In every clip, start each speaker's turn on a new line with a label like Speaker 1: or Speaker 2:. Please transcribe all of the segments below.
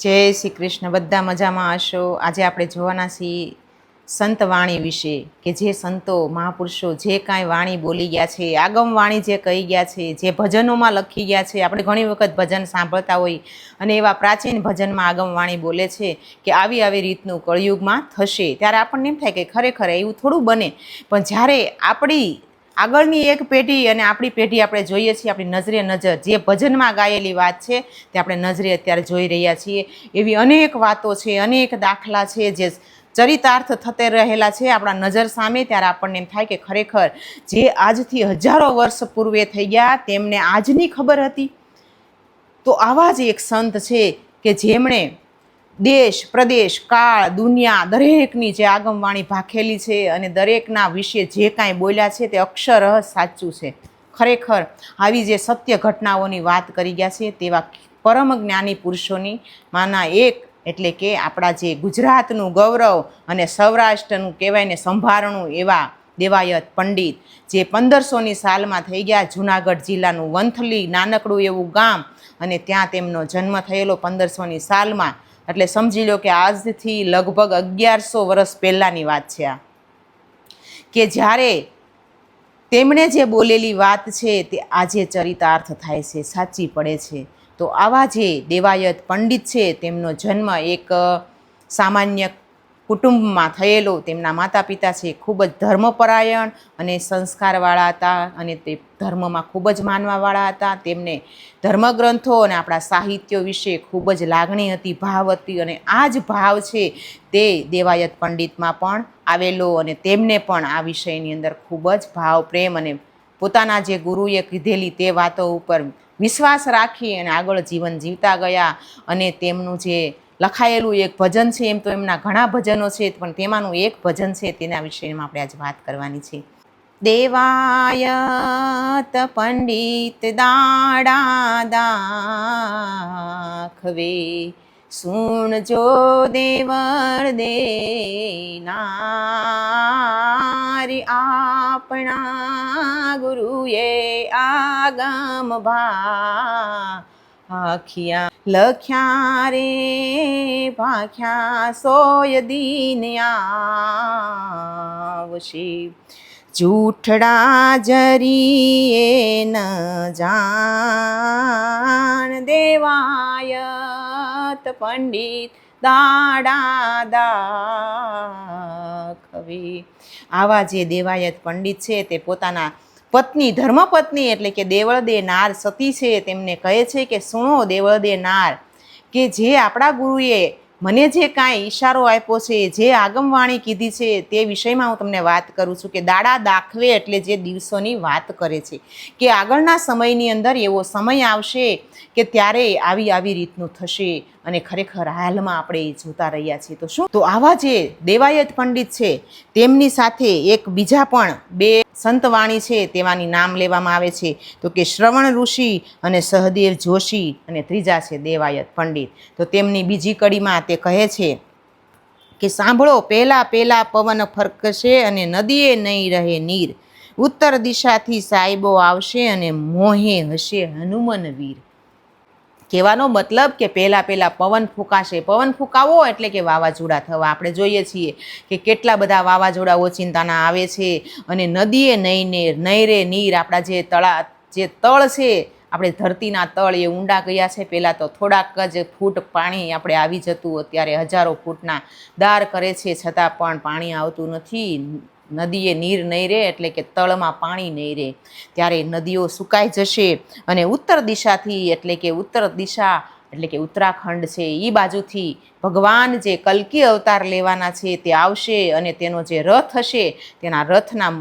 Speaker 1: જય શ્રી કૃષ્ણ. બધા મજામાં હશો? આજે આપણે જોવાના છીએ સંત વાણી વિશે, કે જે સંતો, મહાપુરુષો જે કાંઈ વાણી બોલી ગયા છે, આગમ વાણી જે કહી ગયા છે, જે ભજનોમાં લખી ગયા છે, આપણે ઘણી વખત ભજન સાંભળતા હોઈ અને એવા પ્રાચીન ભજનમાં આગમ વાણી બોલે છે કે આવી આવી રીતનું કળિયુગમાં થશે. ત્યારે આપણને એમ થાય કે ખરેખર એવું થોડું બને. પણ જ્યારે આપણી આગળની એક પેઢી અને આપણી પેઢી આપણે જોઈએ છીએ, આપણી નજરે નજર. જે ભજનમાં ગાયેલી વાત છે, તે આપણે નજરે અત્યારે જોઈ રહ્યા છીએ. એવી અનેક વાતો છે, અનેક દાખલા છે, જે ચરિતાર્થ થતે રહેલા છે. આપણા નજર સામે ત્યારે આપણને એમ થાય કે ખરેખર જે આજથી હજારો વર્ષ પૂર્વે થઈ ગયા, તેમને આજની ખબર હતી. તો આવા જ એક સંત છે કે જેમણે દેશ, પ્રદેશ, કાળ, દુનિયા દરેકની જે આગમવાણી ભાખેલી છે અને દરેકના વિશે જે કાંઈ બોલ્યા છે તે અક્ષરહ સાચું છે. ખરેખર આવી જે સત્ય ઘટનાઓની વાત કરી ગયા છે તેવા પરમ જ્ઞાની પુરુષોની માના એક એટલે કે આપણા જે ગુજરાતનું ગૌરવ અને સૌરાષ્ટ્રનું કહેવાય ને સંભારણું એવા દેવાયત પંડિત જે પંદરસોની સાલમાં થઈ ગયા જુનાગઢ જિલ્લાનું વંથલી નાનકડું એવું ગામ અને ત્યાં તેમનો જન્મ થયેલો પંદરસોની સાલમાં એટલે સમજી લો કે આજથી લગભગ અગિયારસો વર્ષ પહેલાંની વાત છે આ. કે જ્યારે તેમણે જે બોલેલી વાત છે તે આજે ચરિતાર્થ થાય છે, સાચી પડે છે. તો આવા જે દેવાયત પંડિત છે તેમનો જન્મ એક સામાન્ય કુટુંબમાં થયેલો તેમના માતા પિતા છે ખૂબ જ ધર્મપરાયણ અને સંસ્કારવાળા હતા અને તે ધર્મમાં ખૂબ જ માનવાવાળા હતા. તેમને ધર્મગ્રંથો અને આપણા સાહિત્યો વિશે ખૂબ જ લાગણી હતી, ભાવ હતી અને આ જ ભાવ છે તે દેવાયત પંડિતમાં પણ આવેલો અને તેમને પણ આ વિષયની અંદર ખૂબ જ ભાવ, પ્રેમ અને પોતાના જે ગુરુએ કીધેલી તે વાતો ઉપર વિશ્વાસ રાખી અને આગળ જીવન જીવતા ગયા અને તેમનું જે લખાયેલું એક ભજન છે, એમ તો એમના ઘણા ભજનો છે, પણ તેમાંનું એક ભજન છે, તેના વિશેમાં આપણે આજે વાત કરવાની છે. દેવાયત પંડિત દાડા દાખવે સુણજો દેવર દેનારી આપણા ગુરુએ આગમ ભા આખિયા લખ્યા રે, ભાખ્યા સોય દીન આવશે. જૂઠડા જરીએ ન જાણ દેવાયત પંડિત દાડા દાખવે. આવા જે દેવાયત પંડિત છે તે પોતાના પત્ની, ધર્મપત્ની એટલે કે દેવળદે નાર સતી છે, તેમને કહે છે કે, સુણો દેવળદે નાર કે જે આપણા ગુરુએ મને જે કાંઈ ઈશારો આપ્યો છે, જે આગમવાણી કીધી છે, તે વિષયમાં હું તમને વાત કરું છું કે દાડા દાખવે એટલે જે દિવસોની વાત કરે છે. કે આગળના સમયની અંદર એવો સમય આવશે કે ત્યારે આવી આવી રીતનું થશે અને ખરેખર હાલમાં આપણે એ જોતા રહ્યા છીએ. તો શું? તો આવા જે દેવાયત પંડિત છે, તેમની સાથે એક બીજા પણ બે સંતવાણી છે તેવાની નામ લેવામાં આવે છે. તો કે શ્રવણ ઋષિ અને સહદેવ જોશી અને ત્રીજા છે દેવાયત પંડિત. તો તેમની બીજી કડીમાં તે કહે છે કે સાંભળો, પહેલાં પહેલાં પવન ફરકશે અને નદીએ નહીં રહે નીર. ઉત્તર દિશાથી સાહેબો આવશે અને મોહે હશે હનુમન વીર કહેવાનો મતલબ કે પહેલાં પહેલાં પવન ફૂંકાશે. પવન ફૂંકાવો એટલે કે વાવાઝોડા થવા. આપણે જોઈએ છીએ કે કેટલા બધા વાવાઝોડા ઓચિંતાના આવે છે અને નદીએ નહીને નહીરે નીર આપણા જે તળા, જે તળ છે, આપણે ધરતીના તળ એ ઊંડા ગયા છે. પહેલાં તો થોડાક જ ફૂટ પાણી આપણે આવી જતું. અત્યારે હજારો ફૂટના દાર કરે છે. છતાં પણ પાણી આવતું નથી. નદીએ નીર નહીં રહે એટલે કે તળમાં પાણી નહીં રહે. ત્યારે નદીઓ સુકાઈ જશે અને ઉત્તર દિશાથી એટલે કે ઉત્તર દિશા એટલે કે ઉત્તરાખંડ છે એ બાજુથી ભગવાન જે કલ્કી અવતાર લેવાના છે તે આવશે અને તેનો જે રથ હશે તેના રથના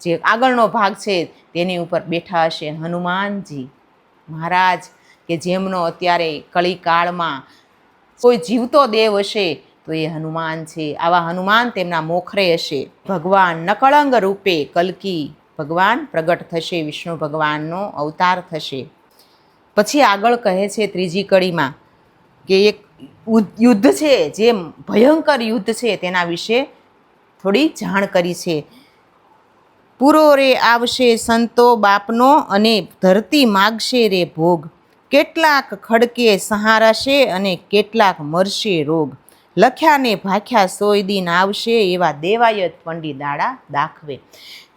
Speaker 1: જે આગળનો ભાગ છે તેની ઉપર બેઠા હશે હનુમાનજી. મહારાજ કે જેમનો અત્યારે કળી કાળમાં કોઈ જીવતો દેવ હશે તો એ હનુમાન છે. આવા હનુમાન તેમના મોખરે હશે. ભગવાન નકળંગ રૂપે કલ્કી ભગવાન પ્રગટ થશે, વિષ્ણુ ભગવાનનો અવતાર થશે. પછી આગળ કહે છે ત્રીજી કડીમાં કે એક યુદ્ધ છે, જે ભયંકર યુદ્ધ છે તેના વિશે થોડી જાણ કરી છે. પૂરો રે આવશે સંતો બાપનો અને ધરતી માગશે રે ભોગ. કેટલાક ખડકે સહારાશે અને કેટલાક મરશે રોગ. લખ્યાને ભાખ્યા સોય દિન આવશે એવા દેવાયત પંડિત દાડા દાખવે.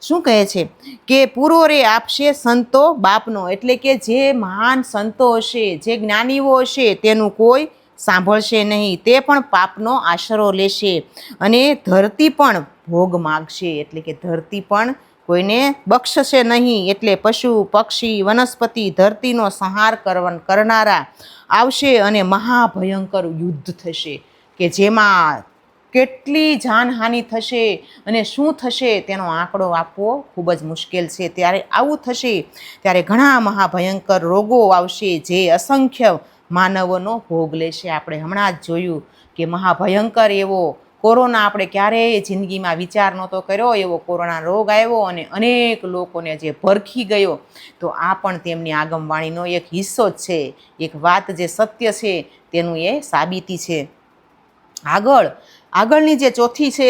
Speaker 1: શું કહે છે? કે પૂરોરે આપશે સંતો બાપનો, એટલે કે જે મહાન સંતો હશે, જે જ્ઞાનીઓ હશે, તેનું કોઈ સાંભળશે નહીં. તે પણ પાપનો આશરો લેશે અને ધરતી પણ ભોગ માગશે, એટલે કે ધરતી પણ કોઈને બક્ષશે નહીં. એટલે પશુ, પક્ષી, વનસ્પતિ ધરતીનો સંહાર કરવન કરનારા આવશે અને મહાભયંકર યુદ્ધ થશે. કે જેમાં કેટલી જાનહાનિ થશે અને શું થશે તેનો આંકડો આપવો ખૂબ જ મુશ્કેલ છે. ત્યારે આવું થશે, ત્યારે ઘણા મહાભયંકર રોગો આવશે જે અસંખ્ય માનવોનો ભોગ લેશે. આપણે હમણાં જ જોયું કે મહાભયંકર એવો કોરોના આપણે ક્યારેય જિંદગીમાં વિચાર નહોતો કર્યો, એવો કોરોના રોગ આવ્યો અને અનેક લોકોને જે ભરખી ગયો. તો આ પણ તેમની આગમવાણીનો એક હિસ્સો જ છે. એક વાત જે સત્ય છે તેનું એ સાબિતી છે. આગળ, આગળની જે ચોથી છે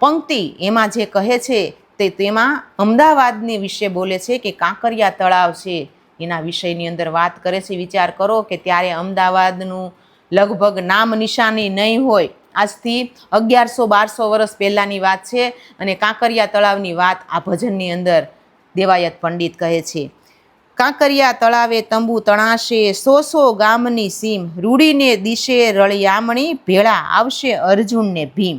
Speaker 1: પંક્તિ, એમાં જે કહે છે તે તેમાં અમદાવાદની વિશે બોલે છે કે કાંકરિયા તળાવ છે. એના વિષયની અંદર વાત કરે છે, વિચાર કરો કે ત્યારે અમદાવાદનું લગભગ નામ નિશાની નહીં હોય. આજથી અગિયારસો બારસો વર્ષ પહેલાંની વાત છે અને કાંકરિયા તળાવની વાત આ ભજનની અંદર દેવાયત પંડિત કહે છે. કાંકરિયા તળાવે તંબુ તણાશે સો સો ગામની સીમ, રૂડીને દિશે રળિયામણી, ભેળા આવશે અર્જુનને ભીમ.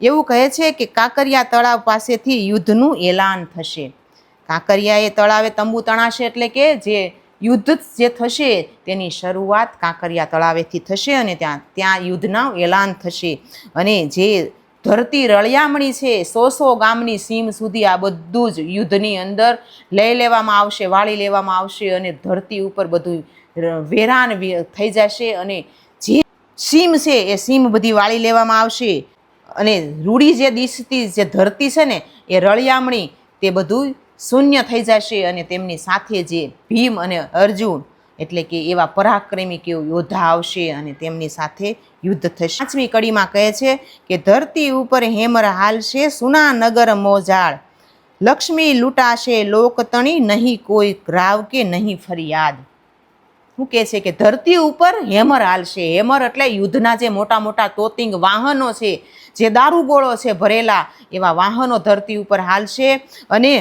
Speaker 1: એવું કહે છે કે કાંકરિયા તળાવ પાસેથી યુદ્ધનું એલાન થશે. કાંકરિયા એ તળાવે તંબુ તણાશે એટલે કે જે યુદ્ધ જે થશે તેની શરૂઆત કાંકરિયા તળાવેથી થશે અને ત્યાં ત્યાં યુદ્ધનું એલાન થશે. અને જે ધરતી રળિયામણી છે, સો સો ગામની સીમ સુધી આ બધું જ યુદ્ધની અંદર લઈ લેવામાં આવશે, વાળી લેવામાં આવશે અને ધરતી ઉપર બધું વેરાન થઈ જશે અને જે સીમ છે એ સીમ બધી વાળી લેવામાં આવશે. અને રૂડી જે દિશતી જે ધરતી છે ને, એ રળિયામણી તે બધું શૂન્ય થઈ જશે અને તેમની સાથે જે ભીમ અને અર્જુન એટલે કે એવા પરાક્રમી કે યોદ્ધા આવશે અને તેમની સાથે યુદ્ધ થશે. પાંચમી કડીમાં કહે છે કે ધરતી ઉપર હેમર હાલશે, સુના નગર મોજાળ. લક્ષ્મી લૂંટાશે લોકતણી નહીં, કોઈ ગ્રાવ કે નહીં ફરિયાદ. શું કહે છે કે ધરતી ઉપર હેમર હાલશે? હેમર એટલે યુદ્ધના જે મોટા મોટા તોતિંગ વાહનો છે, જે દારૂગોળો છે ભરેલા, એવા વાહનો ધરતી ઉપર હાલશે અને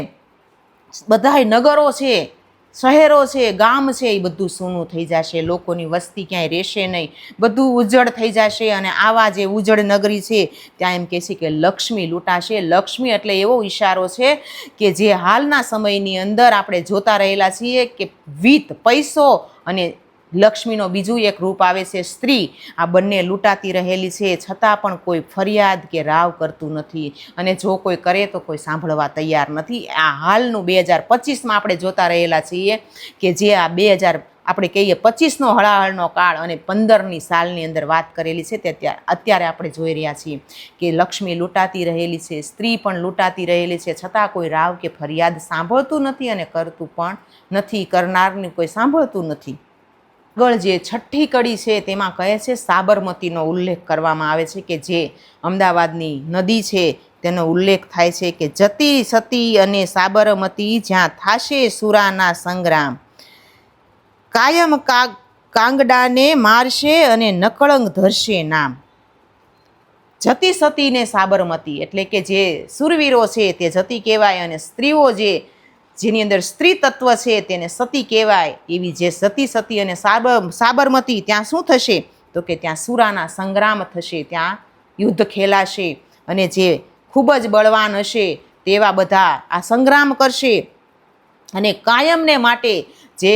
Speaker 1: બધાય નગરો છે શહેરો છે, ગામ છે, એ બધું સૂનું થઈ જશે, લોકોની વસ્તી ક્યાંય રહેશે નહીં. બધું ઉજ્જડ થઈ જશે અને આવા જે ઉજળ નગરી છે, ત્યાં એમ કહે છે કે લક્ષ્મી લૂંટાશે. લક્ષ્મી એટલે એવો ઈશારો છે કે જે હાલના સમયની અંદર આપણે જોતા રહેલા છીએ કે વિત, પૈસો અને લક્ષ્મીનો બીજું એક રૂપ આવે છે સ્ત્રી. આ બંને લૂંટાતી રહેલી છે, છતાં પણ કોઈ ફરિયાદ કે રાવ કરતું નથી. અને જો કોઈ કરે તો કોઈ સાંભળવા તૈયાર નથી. આ હાલનું બે હજાર પચીસમાં આપણે જોતા રહેલા છીએ કે જે આ બે હજાર, આપણે કહીએ પચીસનો હળાહળનો કાળ અને પંદરની સાલની અંદર વાત કરેલી છે, તે ત્યાં અત્યારે આપણે જોઈ રહ્યા છીએ કે લક્ષ્મી લૂંટાતી રહેલી છે, સ્ત્રી પણ લૂંટાતી રહેલી છે, છતાં કોઈ રાવ કે ફરિયાદ સાંભળતું નથી અને કરતું પણ નથી. કરનારને કોઈ સાંભળતું નથી. આગળ જે છઠ્ઠી કડી છે તેમાં કહે છે, સાબરમતીનો ઉલ્લેખ કરવામાં આવે છે કે જે અમદાવાદની નદી છે, તેનો ઉલ્લેખ થાય છે કે જતી સતી અને સાબરમતી જ્યાં થાશે સુરાના સંગ્રામ. કાયમ કાંગડાને મારશે અને નકળંગ ધરશે નામ. જતી સતી ને સાબરમતી એટલે કે જે સુરવીરો છે તે જતી કહેવાય અને સ્ત્રીઓ જે જેની અંદર સ્ત્રી તત્વ છે તેને સતી કહેવાય. એવી જે સતી સતી અને સાબર સાબરમતી ત્યાં શું થશે? તો કે ત્યાં સુરાના સંગ્રામ થશે, ત્યાં યુદ્ધ ખેલાશે અને જે ખૂબ જ બળવાન હશે તેવા બધા આ સંગ્રામ કરશે. અને કાયમને માટે જે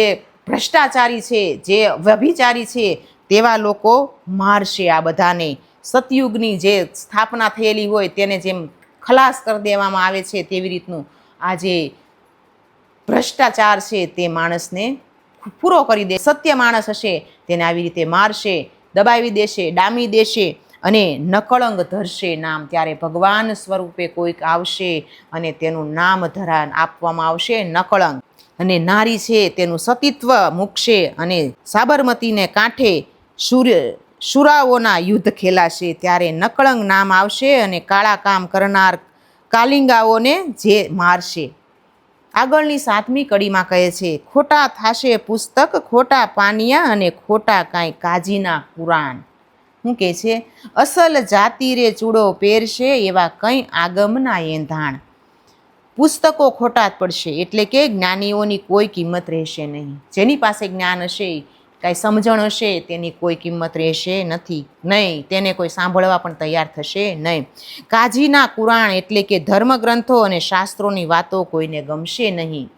Speaker 1: ભ્રષ્ટાચારી છે, જે વ્યભિચારી છે તેવા લોકો મારશે આ બધાને. સતયુગની જે સ્થાપના થયેલી હોય તેને જેમ ખલાસ કરી દેવામાં આવે છે તેવી રીતનું આ જે ભ્રષ્ટાચાર છે તે માણસને પૂરો કરી દે, સત્ય માણસ હશે તેને આવી રીતે મારશે, દબાવી દેશે, ડામી દેશે અને નકળંગ ધરશે નામ. ત્યારે ભગવાન સ્વરૂપે કોઈક આવશે અને તેનું નામ ધરાન આપવામાં આવશે નકળંગ. અને નારી છે તેનું સતીત્વ મૂકશે અને સાબરમતીને કાંઠે સૂર્ય સુરાઓના યુદ્ધ ખેલાશે. ત્યારે નકળંગ નામ આવશે અને કાળા કામ કરનાર કાલિંગાઓને જે મારશે. આગળની સાતમી કડીમાં કહે છે, ખોટા થાશે પુસ્તક, ખોટા પાનિયા અને ખોટા કાંઈ કાજીના કુરાન શું કહે છે, અસલ જાતિ રે ચૂડો પહેરશે એવા કંઈ આગમના એંધાણ પુસ્તકો ખોટા જ પડશે, એટલે કે જ્ઞાનીઓની કોઈ કિંમત રહેશે નહીં. જેની પાસે જ્ઞાન હશે કાંઈ સમજણ હશે, તેની કોઈ કિંમત રહેશે નથી, નહીં. તેને કોઈ સાંભળવા પણ તૈયાર થશે નહીં. કાજીના કુરાણ એટલે કે ધર્મગ્રંથો અને શાસ્ત્રોની વાતો કોઈને ગમશે નહીં.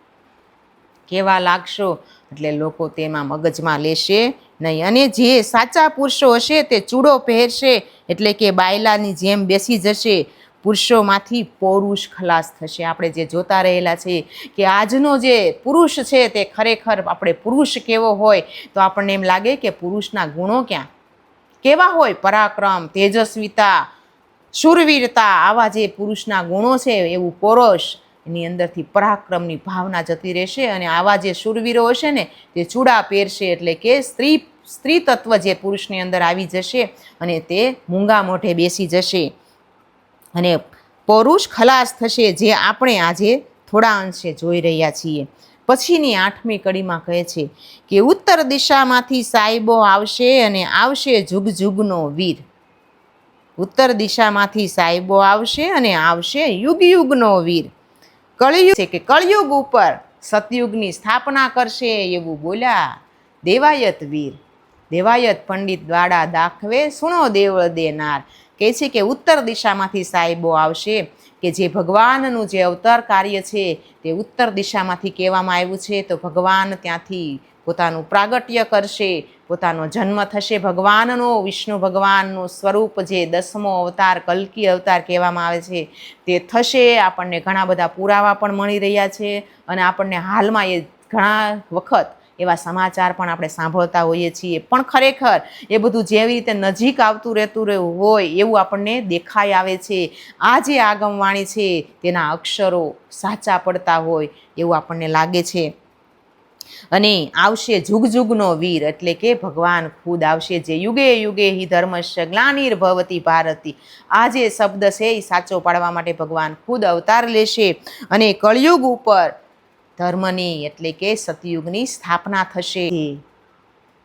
Speaker 1: કેવા લાગશો? એટલે લોકો તેમાં મગજમાં લેશે નહીં. અને જે સાચા પુરુષો હશે તે ચૂડો પહેરશે, એટલે કે બાયલાની જેમ બેસી જશે. પુરુષોમાંથી પૌરુષ ખલાસ થશે. આપણે જે જોતા રહેલા છીએ કે આજનો જે પુરુષ છે તે ખરેખર આપણે પુરુષ કેવો હોય તો આપણને એમ લાગે કે પુરુષના ગુણો ક્યાં? કેવા હોય? પરાક્રમ, તેજસ્વીતા, શૂરવીરતા, આવા જે પુરુષના ગુણો છે એવું પોરોશ એની અંદરથી પરાક્રમની ભાવના જતી રહેશે અને આવા જે શૂરવીરો હશે ને તે ચૂડા પહેરશે એટલે કે સ્ત્રી સ્ત્રી તત્વ જે પુરુષની અંદર આવી જશે અને તે મૂંગા મોઢે બેસી જશે. અને પૌરુષ ખલાસ થશે જે આપણે આજે થોડા અંશે જોઈ રહ્યા છીએ. પછીની આઠમી કડીમાં કહે છે કે ઉત્તર દિશામાંથી સાહેબો આવશે અને આવશે જુગ જુગનો વીર. ઉત્તર દિશામાંથી સાહેબો આવશે અને આવશે યુગ યુગનો વીર. કળિયુગ છે કે કળિયુગ ઉપર સતયુગની સ્થાપના કરશે એવું બોલ્યા દેવાયત વીર. દેવાયત પંડિત દ્વારા દાખવે, સુણો દેવળ દેનાર. કહે છે કે ઉત્તર દિશામાંથી સાહેબો આવશે કે જે ભગવાનનું જે અવતાર કાર્ય છે તે ઉત્તર દિશામાંથી કહેવામાં આવ્યું છે, તો ભગવાન ત્યાંથી પોતાનું પ્રાગટ્ય કરશે, પોતાનો જન્મ થશે. ભગવાનનો, વિષ્ણુ ભગવાનનું સ્વરૂપ જે દસમો અવતાર, કલ્કી અવતાર કહેવામાં આવે છે, તે થશે. આપણને ઘણા બધા પુરાવા પણ મળી રહ્યા છે અને આપણને હાલમાં એ ઘણા વખત એવા સમાચાર પણ આપણે સાંભળતા હોઈએ છીએ. પણ ખરેખર એ બધું જેવી રીતે નજીક આવતું રહેતું રહ્યું હોય એવું આપણને દેખાઈ આવે છે. આ જે આગમવાણી છે તેના અક્ષરો સાચા પડતા હોય એવું આપણને લાગે છે. અને આવશે જુગ જુગનો વીર એટલે કે ભગવાન ખુદ આવશે. જે યુગે યુગે હિ ધર્મસ્ય જ્ઞાનિર્ભવતી ભારતી. આ જે શબ્દ છે એ સાચો પાડવા માટે ભગવાન ખુદ અવતાર લેશે. અને કળિયુગ ઉપર ધર્મની એટલે કે સતયુગની સ્થાપના થશે.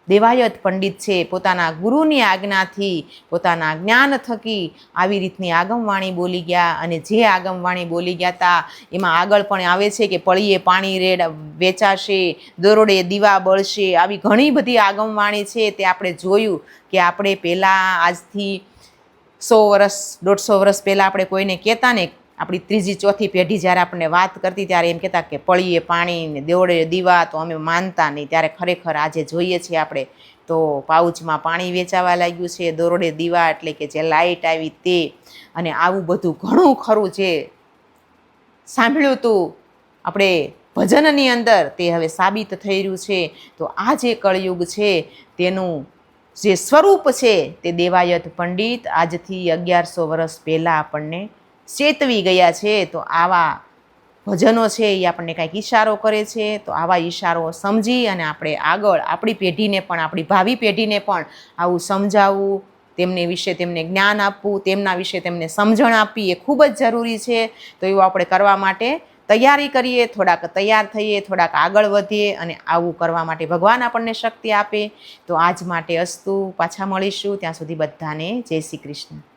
Speaker 1: દેવાયત પંડિત છે, પોતાના ગુરુની આજ્ઞાથી પોતાના જ્ઞાન થકી આવી રીતની આગમવાણી બોલી ગયા અને જે આગમવાણી બોલી ગયા હતા એમાં આગળ પણ આવે છે કે પળીએ પાણી રેડ વેચાશે, દરોડે દીવા બળશે, આવી ઘણી બધી આગમવાણી છે. તે આપણે જોયું કે આપણે પહેલાં આજથી સો વર્ષ, દોઢસો વર્ષ પહેલાં આપણે કોઈને કહેતા ને આપણી ત્રીજી ચોથી પેઢી જ્યારે આપણને વાત કરતી ત્યારે એમ કહેતા કે પળીએ પાણી ને દેવડે દીવા તો અમે માનતા નહીં. ત્યારે ખરેખર આજે જોઈએ છીએ આપણે તો પાઉચમાં પાણી વેચાવા લાગ્યું છે, દોરડે દીવા એટલે કે જે લાઇટ આવી તે અને આવું બધું ઘણું ખરું જે સાંભળ્યું હતું આપણે ભજનની અંદર તે હવે સાબિત થઈ રહ્યું છે. તો આ જે કળયુગ છે તેનું જે સ્વરૂપ છે તે દેવાયત પંડિત આજથી અગિયારસો વર્ષ પહેલાં આપણને ચેતવી ગયા છે, તો આવા ભજનો છે એ આપણને કાંઈક ઈશારો કરે છે, તો આવા ઈશારો સમજી અને આપણે આગળ આપણી પેઢીને પણ, આપણી ભાવિ પેઢીને પણ આવું સમજાવવું, તેમને વિશે તેમને જ્ઞાન આપવું, તેમના વિશે તેમને સમજણ આપવી એ ખૂબ જ જરૂરી છે. તો એવું આપણે કરવા માટે તૈયારી કરીએ, થોડાક તૈયાર થઈએ, થોડાક આગળ વધીએ અને આવું કરવા માટે ભગવાન આપણને શક્તિ આપે. તો આજ માટે અસ્તુ, પાછા મળીશું. ત્યાં સુધી બધાને જય શ્રી કૃષ્ણ.